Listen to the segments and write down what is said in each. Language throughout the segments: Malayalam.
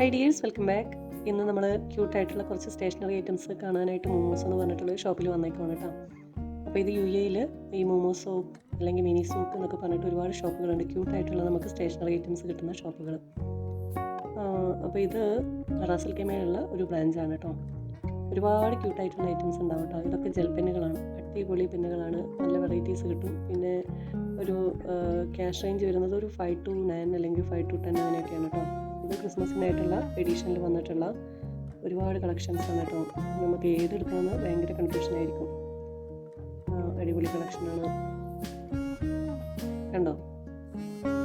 ഹൈ ഡിയേഴ്സ് വെൽക്കം ബാക്ക് ഇന്ന് നമ്മൾ ക്യൂട്ടായിട്ടുള്ള കുറച്ച് സ്റ്റേഷനറി ഐറ്റംസ് കാണാനായിട്ട് മോമോസ് എന്ന് പറഞ്ഞിട്ടുള്ള ഷോപ്പിൽ വന്നേക്കാണ് കേട്ടോ. അപ്പോൾ ഇത് യു എയിൽ ഈ മോമോസ് സോപ്പ് അല്ലെങ്കിൽ മിനി സോപ്പ് എന്നൊക്കെ പറഞ്ഞിട്ട് ഒരുപാട് ഷോപ്പുകളുണ്ട് ക്യൂട്ടായിട്ടുള്ള നമുക്ക് സ്റ്റേഷനറി ഐറ്റംസ് കിട്ടുന്ന ഷോപ്പുകൾ അപ്പോൾ ഇത് റാസൽ കെമയിലുള്ള ഒരു ബ്രാഞ്ചാണ് കേട്ടോ. ഒരുപാട് ക്യൂട്ടായിട്ടുള്ള ഐറ്റംസ് ഉണ്ടാവും കേട്ടോ. ഇതൊക്കെ ജെൽ പെന്നുകളാണ് അടിപൊളി പെന്നുകളാണ് നല്ല വെറൈറ്റീസ് കിട്ടും. പിന്നെ ഒരു ക്യാഷ് റേഞ്ച് വരുന്നത് ഒരു ഫൈവ് ടു നയൻ അല്ലെങ്കിൽ ഫൈവ് ടു ടെൻ അങ്ങനെയൊക്കെയാണ് കേട്ടോ. ക്രിസ്മസിനായിട്ടുള്ള എഡീഷനിൽ വന്നിട്ടുള്ള ഒരുപാട് കളക്ഷൻസ് ആണ് നമുക്ക് ഏതെടുക്കണമെന്ന് ഭയങ്കര കൺഫ്യൂഷൻ ആയിരിക്കും. അടിപൊളി കളക്ഷനാണ് കണ്ടോ?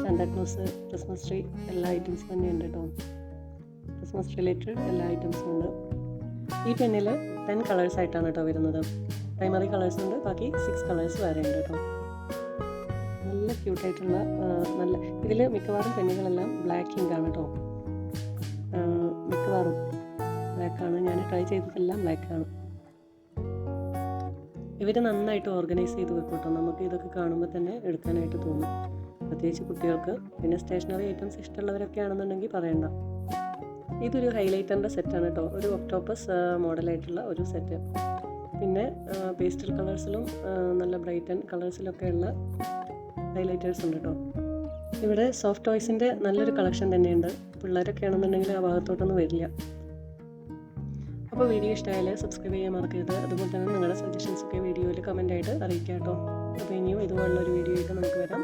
സാന്താക്ലോസ് ക്രിസ്മസ് ട്രീ എല്ലാ ഐറ്റംസും തന്നെയുണ്ട് കേട്ടോ ക്രിസ്മസ് റിലേറ്റഡ് എല്ലാ ഐറ്റംസും ഉണ്ട്. ഈ പെന്നിൽ ടെൻ കളേഴ്സ് ആയിട്ടാണ് കേട്ടോ വരുന്നത്. പ്രൈമറി കളേഴ്സ് ഉണ്ട് ബാക്കി സിക്സ് കളേഴ്സ് വേറെ ഉണ്ട് കേട്ടോ നല്ല ക്യൂട്ടായിട്ടുള്ള നല്ല ഇതിൽ മിക്കവാറും പെണ്ണുകളെല്ലാം ബ്ലാക്ക് ഇങ്ക് ആണ് കേട്ടോ മിക്കവാറും ബ്ലാക്കാണ് ഞാൻ ട്രൈ ചെയ്തതെല്ലാം ബ്ലാക്കാണ് ഇവർ നന്നായിട്ട് ഓർഗനൈസ് ചെയ്ത് വെക്കും നമുക്ക് ഇതൊക്കെ കാണുമ്പോൾ തന്നെ എടുക്കാനായിട്ട് തോന്നും. പ്രത്യേകിച്ച് കുട്ടികൾക്ക്. പിന്നെ സ്റ്റേഷനറി ഐറ്റംസ് ഇഷ്ടമുള്ളവരൊക്കെ ആണെന്നുണ്ടെങ്കിൽ പറയണ്ട. ഇതൊരു ഹൈലൈറ്ററിന്റെ സെറ്റാണ് കേട്ടോ ഒരു ഒക്ടോപ്പസ് മോഡലായിട്ടുള്ള ഒരു സെറ്റ് പിന്നെ പേസ്റ്റൽ കളേഴ്സിലും നല്ല ബ്രൈറ്റൻ കളേഴ്സിലൊക്കെയുള്ള ഹൈലൈറ്റേഴ്സ് ഉണ്ട് കേട്ടോ ഇവിടെ സോഫ്റ്റ് ടോയ്സിന്റെ നല്ലൊരു കളക്ഷൻ തന്നെയുണ്ട്. പിള്ളേരൊക്കെ ആണെന്നുണ്ടെങ്കിൽ ആ ഭാഗത്തോട്ടൊന്നും വരില്ല. അപ്പോൾ വീഡിയോ ഇഷ്ടമായാൽ സബ്സ്ക്രൈബ് ചെയ്യാൻ മറക്കരുത്. അതുപോലെ തന്നെ നിങ്ങളുടെ സജഷൻസൊക്കെ വീഡിയോയിൽ കമന്റ് ആയിട്ട് അറിയിക്കാം കേട്ടോ അപ്പോൾ ഇനിയും ഇതുപോലുള്ള ഒരു വീഡിയോ ആയിട്ട് നമുക്ക് വരാം.